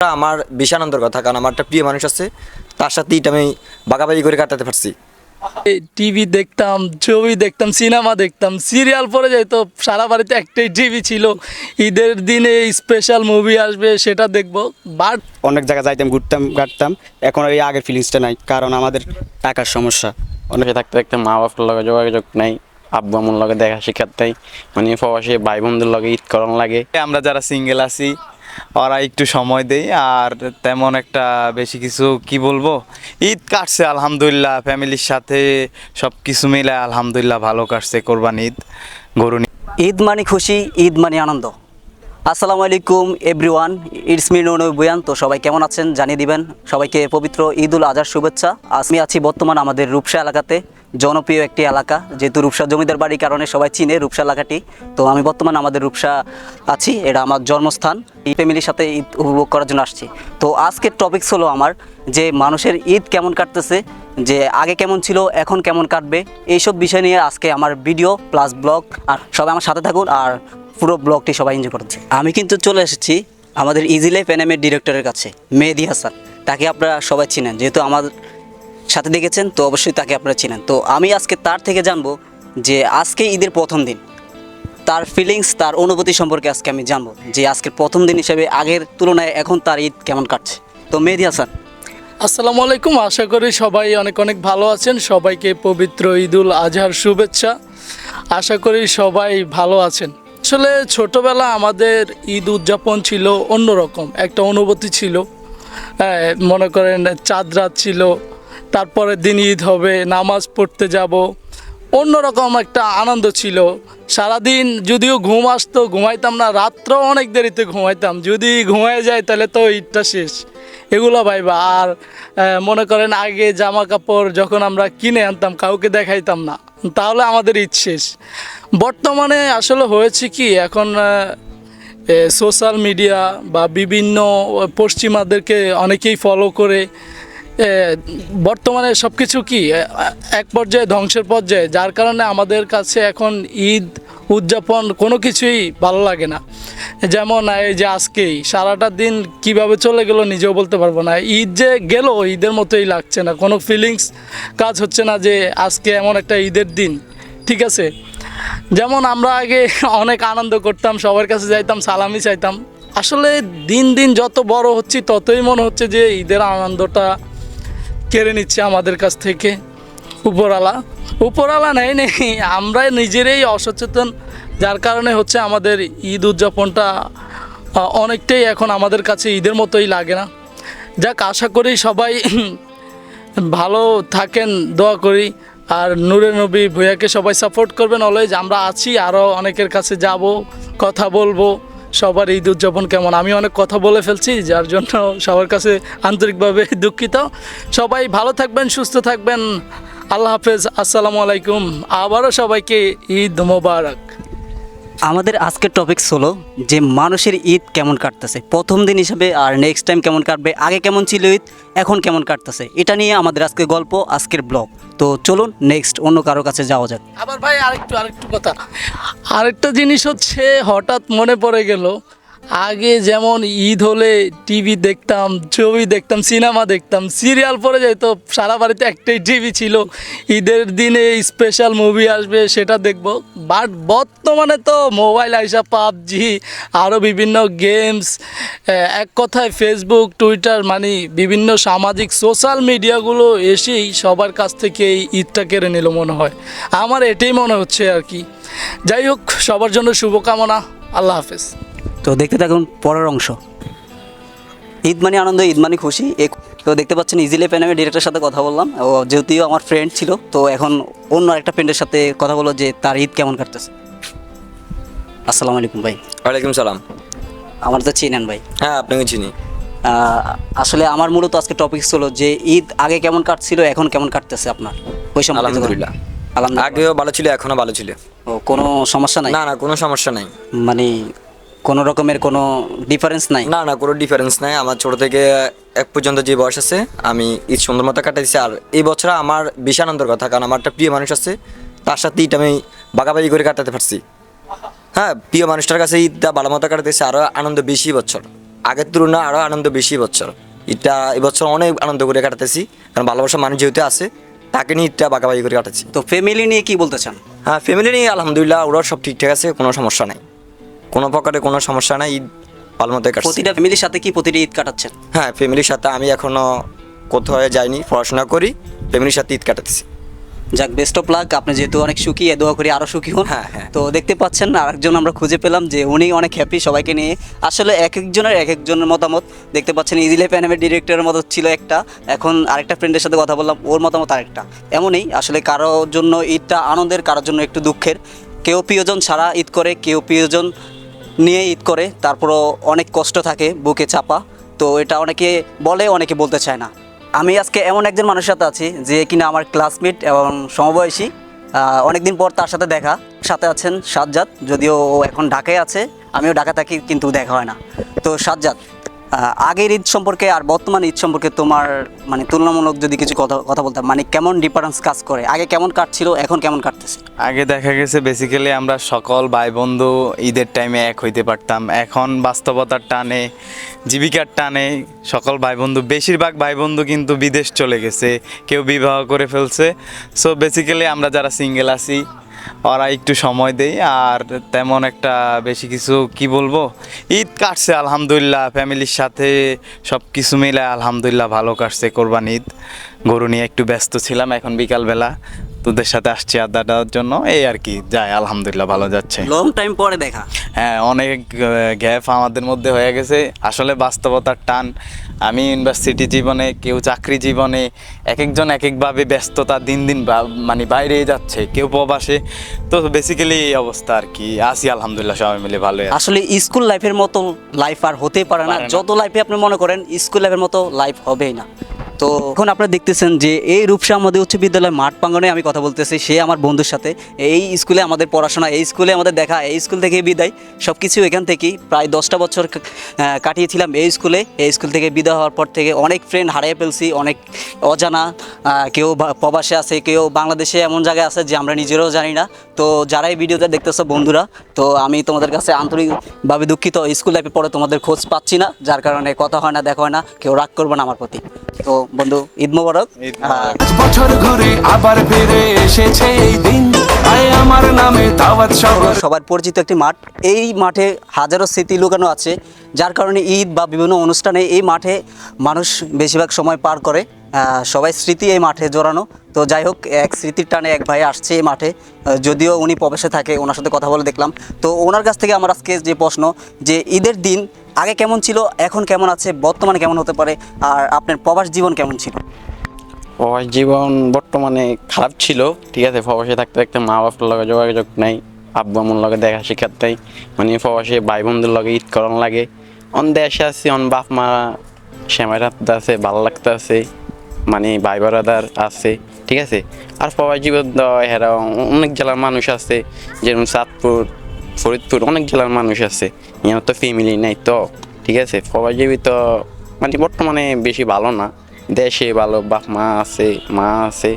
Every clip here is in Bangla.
আমার বেশি আনন্দের কথা কারণ আমার একটা প্রিয় মানুষ আছে তার সাথে এটা আমি বাগাবাগি করে কাটাতে পারছি। টিভি দেখতাম ছবি দেখতাম সিনেমা দেখতাম সিরিয়াল পরে যেত সারা বাড়িতে একটাই টিভি ছিল ঈদের দিনে স্পেশাল মুভি আসবে সেটা দেখব বাট অনেক জায়গায় যাইতাম ঘুরতাম কাটতাম এখন এই আগের ফিলিংসটা নাই কারণ আমাদের টাকার সমস্যা। অনেকে থাকতে থাকতে মা বাবার লগে যোগাযোগ নাই আব্বু আমুর লগে দেখা শিখার তাই মানে প্রবাসী ভাই বোনদের লগে ঈদ করণ লাগে। আমরা যারা সিঙ্গেল আছি ওরা একটু সময় দেই, আর তেমন একটা বেশি কিছু কি বলব? ঈদ কাটছে, আলহামদুলিল্লাহ, ফ্যামিলির সাথে সব কিছু মিলে আলহামদুলিল্লাহ ভালো কাটছে, কোরবান ঈদ, গরু ঈদ মানে খুশি, ঈদ মানে আনন্দ। আসসালামু আলাইকুম এভরিওয়ান ইটস মি নো বুয়ান তো সবাই কেমন আছেন? জানিয়ে দিবেন সবাইকে পবিত্র ঈদ উল আজহার শুভেচ্ছা। আমি আছি বর্তমান আমাদের রূপসা এলাকাতে, জনপ্রিয় একটি এলাকা, যেহেতু রূপসা জমিদার বাড়ির কারণে সবাই চিনে রূপসা এলাকাটি। তো আমি বর্তমান আমাদের রূপসা আছি, এটা আমার জন্মস্থান। এই ফ্যামিলির সাথে ঈদ উপভোগ করার জন্য আসছি। তো আজকের টপিকস হলো আমার যে মানুষের ঈদ কেমন কাটতেছে, যে আগে কেমন ছিল, এখন কেমন কাটবে, এইসব বিষয় নিয়ে আজকে আমার ভিডিও প্লাস ব্লগ আর সবাই আমার সাথে থাকুন, আর পুরো ব্লগটি সবাই এনজয় করছে। আমি কিন্তু চলে এসেছি আমাদের ইজি লাইফ এনএমের ডিরেক্টরের কাছে, মেহেদি হাসান। তাকে আপনারা সবাই চিনেন, যেহেতু আমার সাথে দেখেছেন, তো অবশ্যই তাকে আপনারা চিনেন। তো আমি আজকে তার থেকে জানব যে আজকে ঈদের প্রথম দিন, তার ফিলিংস তার অনুভূতি সম্পর্কে আজকে আমি জানব যে আজকের প্রথম দিন হিসেবে আগের তুলনায় এখন তার ঈদ কেমন কাটছে। তো মেহেদি হাসান। আসসালামু আলাইকুম, আশা করি সবাই অনেক অনেক ভালো আছেন। সবাইকে পবিত্র ঈদুল আজহার শুভেচ্ছা। আশা করি সবাই ভালো আছেন। আসলে ছোটবেলা আমাদের ঈদ উদযাপন ছিল অন্যরকম। একটা অনুভূতি ছিল। হ্যাঁ, মনে করেন চাঁদ রাত ছিল তারপরের দিন ঈদ হবে নামাজ পড়তে যাব। অন্যরকম একটা আনন্দ ছিল। সারাদিন যদিও ঘুম আসতো ঘুমাইতাম না রাত্রেও অনেক দেরিতে ঘুমাইতাম। যদি ঘুমায় যায় তাহলে তো ঈদটা শেষ। এগুলো ভাইবা, আর মনে করেন আগে জামা কাপড় যখন আমরা কিনে আনতাম, কাউকে দেখাইতাম না। তাহলে আমাদের শেষ। বর্তমানে আসলে হয়েছে কি, এখন সোশ্যাল মিডিয়া বা বিভিন্ন পশ্চিমাদেরকে অনেকেই ফলো করে বর্তমানে সব কিছু কি এক পর্যায়ে ধ্বংসের পর্যায়ে। যার কারণে আমাদের কাছে এখন ঈদ উদযাপন কোনো কিছুই ভালো লাগে না। যেমন এই যে আজকেই সারাটা দিন কীভাবে চলে গেল নিজেও বলতে পারব না। ঈদ যে গেল, ঈদের মতোই লাগছে না। কোনো ফিলিংস কাজ হচ্ছে না যে আজকে এমন একটা ঈদের দিন, ঠিক আছে? যেমন আমরা আগে অনেক আনন্দ করতাম, সবার কাছে যাইতাম, সালামি চাইতাম। আসলে দিন দিন যত বড় হচ্ছি, ততই মনে হচ্ছে যে ঈদের আনন্দটা কেড়ে নিচ্ছে আমাদের কাছ থেকে উপরওয়ালা। উপরওয়ালা নেই নেই। আমরা নিজেরাই অসচেতন, যার কারণে হচ্ছে আমাদের ঈদ উদযাপনটা অনেকটাই এখন আমাদের কাছে ঈদের মতোই লাগে না। যাক, আশা করি সবাই ভালো থাকেন, দোয়া করি। আর নূরে নবী ভূয়াকে সবাই সাপোর্ট করবেন অলওয়েজ আমরা আছি আরও অনেকের কাছে যাব, কথা বলব, সবার ঈদ উদযাপন কেমন। আমি অনেক কথা বলে ফেলছি, যার জন্য সবার কাছে আন্তরিকভাবে দুঃখিত। সবাই ভালো থাকবেন, সুস্থ থাকবেন। আল্লাহ হাফেজ আসসালামু আলাইকুম। আবারও সবাইকে ঈদ মোবারক। আমাদের আজকের টপিকস হলো যে মানুষের ঈদ কেমন কাটতেছে। প্রথম দিন হিসাবে আর নেক্সট টাইম কেমন কাটবে আগে কেমন ছিল ঈদ এখন কেমন কাটতেছে। এটা নিয়ে আমাদের আজকের গল্প আজকের ব্লগ তো চলুন নেক্সট অন্য কারও কাছে যাওয়া যাক। আবার ভাই আরেকটু আরেকটু কথা। আরেকটা জিনিস হচ্ছে হঠাৎ মনে পড়ে গেল আগে যেমন ঈদ হলে টিভি দেখতাম, ছবি দেখতাম, সিনেমা দেখতাম, সিরিয়াল পরে যেত সারা বাড়িতে একটাই টিভি ছিল। ঈদের দিনে স্পেশাল মুভি আসবে, সেটা দেখব। বাট বর্তমানে তো মোবাইল আইসা পাবজি আরও বিভিন্ন গেমস এক কথায় ফেসবুক টুইটার মানে বিভিন্ন সামাজিক সোশ্যাল মিডিয়াগুলো এসেই সবার কাছ থেকে এই ঈদটা কেড়ে নিল মনে হয়। আমার এটাই মনে হচ্ছে আর কি। যাই হোক, সবার জন্য শুভকামনা। আল্লাহ হাফেজ। তো দেখতে থাকুন পরের অংশ। ঈদ মানে আনন্দ ঈদ মানে খুশি। তো দেখতে পাচ্ছেন ইজিলি আমি ডিরেক্টরের সাথে কথা বললাম। ও যেহেতু আমার ফ্রেন্ড ছিল তো এখন অন্য একটা ফ্রেন্ডের সাথে কথা বলল যে তার ঈদ কেমন কাটতেছে। আসসালামু আলাইকুম ভাই। ওয়ালাইকুম সালাম। আমার তো চিনেন ভাই। হ্যাঁ আপনাকে চিনি। আসলে আমার মূলত আজকে টপিক ছিল যে ঈদ আগে কেমন কাটছিল এখন কেমন কাটতেছে আপনার? ওই সময় আলহামদুলিল্লাহ। আলহামদুলিল্লাহ। আগেও ভালো ছিল এখনও ভালো ছিল। ও, কোনো সমস্যা নাই? না না কোনো সমস্যা নাই। মানে কোনো রকমের কোনো ডিফারেন্স নাই? না না কোনো ডিফারেন্স নাই। আমার ছোট থেকে এক পর্যন্ত যে বয়স আছে আমি ঈদ সুন্দর মতো কাটাইছি। আর এই বছর আমার বেশি আনন্দের কথা কারণ আমার একটা প্রিয় মানুষ আছে তার সাথে ঈদ আমি বাগাবাগি করে কাটাতে পারছি। হ্যাঁ প্রিয় মানুষটার কাছে ঈদটা ভালো মতো কাটাতেছে আরও আনন্দ বেশি বছর। আগের তুলনায় আরও আনন্দ বেশি বছর। ঈদটা এবছর অনেক আনন্দ করে কাটাতেছি কারণ ভালোবাসা মানুষ যেহেতু আছে তাকে নিয়ে ঈদটা বাগাবাগি করে কাটাচ্ছি। তো ফ্যামিলি নিয়ে কি বলতে চান? হ্যাঁ ফ্যামিলি নিয়ে আলহামদুলিল্লাহ ওরাও সব ঠিকঠাক আছে কোনো সমস্যা নাই। কোনো প্রকারে কোনো সমস্যা নাই ঈদ ভালো মতো কাটছে। প্রতিটা ফ্যামিলির সাথে কি প্রতিটা ঈদ কাটাচ্ছেন? হ্যাঁ ফ্যামিলির সাথে আমি এখনও কোথাও যাইনি পড়াশোনা করি ফ্যামিলির সাথে ঈদ কাটাতেছি। যাক বেস্ট অফ লাক আপনি যেহেতু অনেক সুখী এ দোয়া করি আরও সুখী হন। হ্যাঁ, হ্যাঁ। তো দেখতে পাচ্ছেন আরেকজন আমরা খুঁজে পেলাম যে উনি অনেক হ্যাপি সবাইকে নিয়ে। আসলে এক একজনের এক একজনের মতামত। দেখতে পাচ্ছেন ইজিলে প্যানেমের ডিরেক্টরের মতো ছিল একটা। এখন আরেকটা ফ্রেন্ডের সাথে কথা বললাম ওর মতামত আরেকটা। এমনই আসলে কারোর জন্য ঈদটা আনন্দের কারোর জন্য একটু দুঃখের। কেউ প্রিয়জন ছাড়া ঈদ করে কেউ প্রিয়জন নিয়ে ঈদ করে, তারপরও অনেক কষ্ট থাকে বুকে চাপা। তো এটা অনেকে বলে, অনেকে বলতে চায় না। আমি আজকে এমন একজন মানুষের সাথে আছি যে কিনা আমার ক্লাসমেট এবং সমবয়সী। অনেকদিন পর তার সাথে দেখা, সাথে আছেন সাজ্জাদ, যদিও এখন ঢাকায় আছে। আমিও ঢাকা থাকি, কিন্তু দেখা হয় না। তো সাজ্জাদ আগের ঈদ সম্পর্কে আর বর্তমান ঈদ সম্পর্কে তোমার মানে তুলনামূলক যদি কিছু কথা কথা বলতাম মানে কেমন ডিফারেন্স কাজ করে? আগে কেমন কাটছিল, এখন কেমন কাটতেছে? আগে দেখা গেছে বেসিক্যালি আমরা সকল ভাই বন্ধু ঈদের টাইমে এক হইতে পারতাম। এখন বাস্তবতার টানে, জীবিকার টানে সকল ভাই বন্ধু বেশিরভাগ ভাই বন্ধু কিন্তু বিদেশ চলে গেছে। কেউ বিবাহ করে ফেলছে। সো বেসিক্যালি আমরা যারা সিঙ্গেল আছি ওরা একটু সময় দেই আর তেমন একটা বেশি কিছু কি বলব? ঈদ কাটছে, আলহামদুলিল্লাহ, ফ্যামিলির সাথে সব কিছু মিলে আলহামদুলিল্লাহ ভালো কাটছে কোরবান ঈদ। গরু নিয়ে একটু ব্যস্ত ছিলাম এখন বিকালবেলা। তোদের সাথে আসছি আড্ডা দেওয়ার জন্য। এই আর কি যায় আলহামদুলিল্লাহ ভালো যাচ্ছে। লং টাইম পরে দেখা। হ্যাঁ অনেক গ্যাপ আমাদের মধ্যে হয়ে গেছে। আসলে বাস্তবতার টান আমি ইউনিভার্সিটি জীবনে কেউ চাকরি জীবনে এক একজন এক একভাবে ব্যস্ততা দিন দিন মানে বাইরে যাচ্ছে কেউ প্রবাসে। তো বেসিক্যালি এই অবস্থা আর কি। আসি আলহামদুলিল্লাহ সবাই মিলে ভালো আসলে স্কুল লাইফের মতো লাইফ আর হতেই পারে না। যত লাইফে আপনি মনে করেন স্কুল লাইফের মতো লাইফ হবেই না। তো এখন আপনারা দেখতেছেন যে এই রূপসা আমাদের উচ্চ বিদ্যালয় মাঠ প্রাঙ্গনে আমি কথা বলতেছি, সে আমার বন্ধুর সাথে। এই স্কুলে আমাদের পড়াশোনা, এই স্কুলে আমাদের দেখা, এই স্কুল থেকে বিদায়। সব কিছু এখান থেকেই প্রায় দশটা বছর কাটিয়েছিলাম এই স্কুলে। এই স্কুল থেকে বিদায় হওয়ার পর থেকে অনেক ফ্রেন্ড হারিয়ে ফেলছি, অনেক অজানা কেউ প্রবাসে আছে, কেউ বাংলাদেশে এমন জায়গায় আছে যে আমরা নিজেরাও জানি না। তো যারা এই ভিডিওটা দেখতেছো বন্ধুরা, তো আমি তোমাদের কাছে আন্তরিকভাবে দুঃখিত স্কুল লাইফে পরে তোমাদের খোঁজ পাচ্ছি না। যার কারণে কথা হয় না, দেখা হয় না, কেউ রাগ করবে না আমার প্রতি। তো বন্ধু ঈদ মোবারক। ঈদ বছর ঘুরে আবার ফিরে এসেছে এই দিন। আমার নামে দাওয়াত সব সবার পরিচিত একটি মাঠ। এই মাঠে হাজারো স্মৃতি লুকানো আছে যার কারণে ঈদ বা বিভিন্ন অনুষ্ঠানে এই মাঠে মানুষ বেশিরভাগ সময় পার করে। সবাই স্মৃতি এই মাঠে জড়ানো তো যাই হোক, এক স্মৃতির টানে এক ভাই আসছে এই মাঠে। যদিও উনি প্রবেশে থাকে, ওনার সাথে কথা বলে দেখলাম। তো ওনার কাছ থেকে আমার আজকে যে প্রশ্ন, যে ঈদের দিন আগে কেমন ছিল, এখন কেমন আছে, বর্তমানে কেমন হতে পারে, আর আপনার প্রবাস জীবন কেমন ছিল? প্রবাস জীবন বর্তমানে খারাপ ছিল, ঠিক আছে? প্রবাসে থাকতে থাকতে মা বাবার লগে যোগাযোগ নাই আব্বু আমার লগে দেখা শিখার তাই মানে প্রবাসে ভাই বোনদের লগে ঈদ করন লাগে। অন দেশে আছি, অন বাপ মা শ্যামাই রাখতে আছে, ভালো লাগতে আছে। মানে ভাই বারাদার আছে ঠিক আছে? আর প্রবাস জীবন হেরা অনেক জেলার মানুষ আছে যেরকম চাঁদপুর ফরিদপুর অনেক জেলার মানুষ আছে। এখানে তো ফ্যামিলি নাই তো ঠিক আছে? প্রবাস তো মানে বর্তমানে বেশি ভালো না। দেশে ভালো বাপ মা আছে মা আছে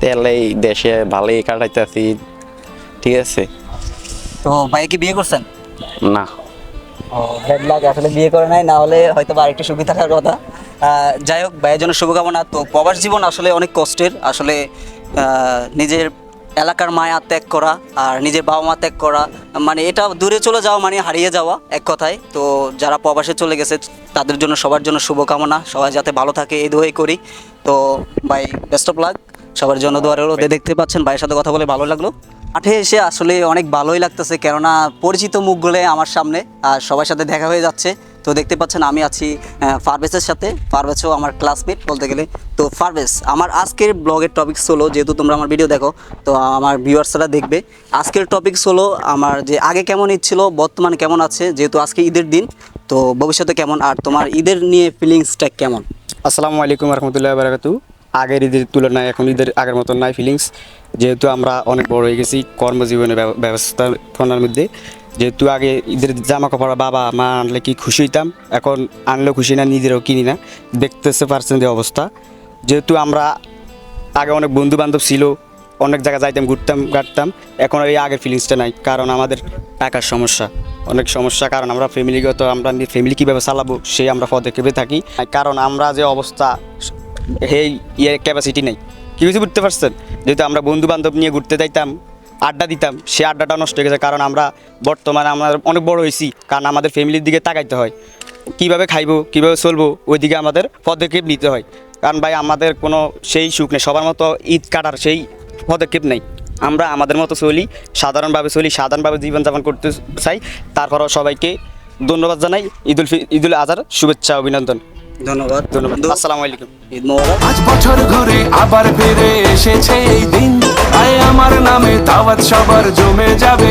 তেলেই দেশে ভালোই কাটাইতেছি ঠিক আছে? তো ভাই কি বিয়ে করছেন? না। ও রেড লাগ আসলে বিয়ে করে নাই না হলে হয়তো বা আরেকটু সুখী থাকার কথা। যাই হোক, ভাইয়ের জন্য শুভকামনা। তো প্রবাস জীবন আসলে অনেক কষ্টের। আসলে নিজের এলাকার মায়া ত্যাগ করা আর নিজের বাবা মা ত্যাগ করা মানে এটা দূরে চলে যাওয়া মানে হারিয়ে যাওয়া এক কথায়। তো যারা প্রবাসে চলে গেছে, তাদের জন্য, সবার জন্য শুভকামনা। সবাই যাতে ভালো থাকে, এই দোয়াই করি। তো ভাই বেস্ট অফ লাক সবার জন্য হলো দেখতে পাচ্ছেন, ভাইয়ের সাথে কথা বলে ভালো লাগল। মাঠে এসে আসলে অনেক ভালোই লাগতেছে, কেননা পরিচিত মুখগুলো আমার সামনে, আর সবার সাথে দেখা হয়ে যাচ্ছে। তো দেখতে পাচ্ছেন আমি আছি ফারবেসের সাথে। ফারবেসও আমার ক্লাসমেট বলতে গেলে। তো ফারবেস, আমার আজকের ব্লগের টপিকস হলো, যেহেতু তোমরা আমার ভিডিও দেখো, তো আমার ভিউয়ার্সরা দেখবে। আজকের টপিকস হলো আমার যে আগে কেমন ঈদ ছিল, বর্তমানে কেমন আছে, যেহেতু আজকে ঈদের দিন, তো ভবিষ্যতে কেমন, আর তোমার ঈদের নিয়ে ফিলিংসটা কেমন? আসসালামু আলাইকুম রহমতুল্লাহ বারাকাতু আগের ঈদের তুলনায় এখন ঈদের আগের মতন নাই ফিলিংস যেহেতু আমরা অনেক বড় হয়ে গেছি কর্মজীবনের ব্যব- ব্যবস্থাপনার মধ্যে। যেহেতু আগে ঈদের জামা কাপড় বাবা মা আনলে কি খুশি হইতাম, এখন আনলেও খুশি না, নিজেরাও কিনি না। দেখতেছে পারছেন যে অবস্থা। যেহেতু আমরা আগে অনেক বন্ধু বান্ধব ছিল, অনেক জায়গায় যাইতাম, ঘুরতাম, কাটতাম, এখন এই আগের ফিলিংসটা নাই, কারণ আমাদের টাকার সমস্যা। অনেক সমস্যা, কারণ আমরা ফ্যামিলিগত আমরা ফ্যামিলি কীভাবে চালাবো সেই আমরা পদক্ষেপে থাকি। কারণ আমরা যে অবস্থা এই ইয়ে ক্যাপাসিটি নেই। কি কিছু বুঝতে পারছেন? যেহেতু আমরা বন্ধু বান্ধব নিয়ে ঘুরতে যাইতাম আড্ডা দিতাম সে আড্ডাটা নষ্ট হয়ে গেছে কারণ আমরা বর্তমানে আমরা অনেক বড় হয়েছি কারণ আমাদের ফ্যামিলির দিকে তাকাইতে হয়। কীভাবে খাইবো কীভাবে চলবো ওইদিকে আমাদের পদক্ষেপ নিতে হয়। কারণ ভাই আমাদের কোনো সেই সুখ নেই সবার মতো ঈদ কাটার সেই পদক্ষেপ নেই। আমরা আমাদের মতো চলি সাধারণভাবে চলি সাধারণভাবে জীবনযাপন করতে চাই। তারপরও সবাইকে ধন্যবাদ জানাই। ঈদুল ফি- ঈদুল আজহার শুভেচ্ছা অভিনন্দন। ধন্যবাদ ধন্যবাদ। আসসালামু আলাইকুম। ঈদ মোবারক। আজ বছর ঘুরে আবার ফিরে এসেছে এই দিন। আয় আমার নামে দাওয়াত সবার জমে যাবে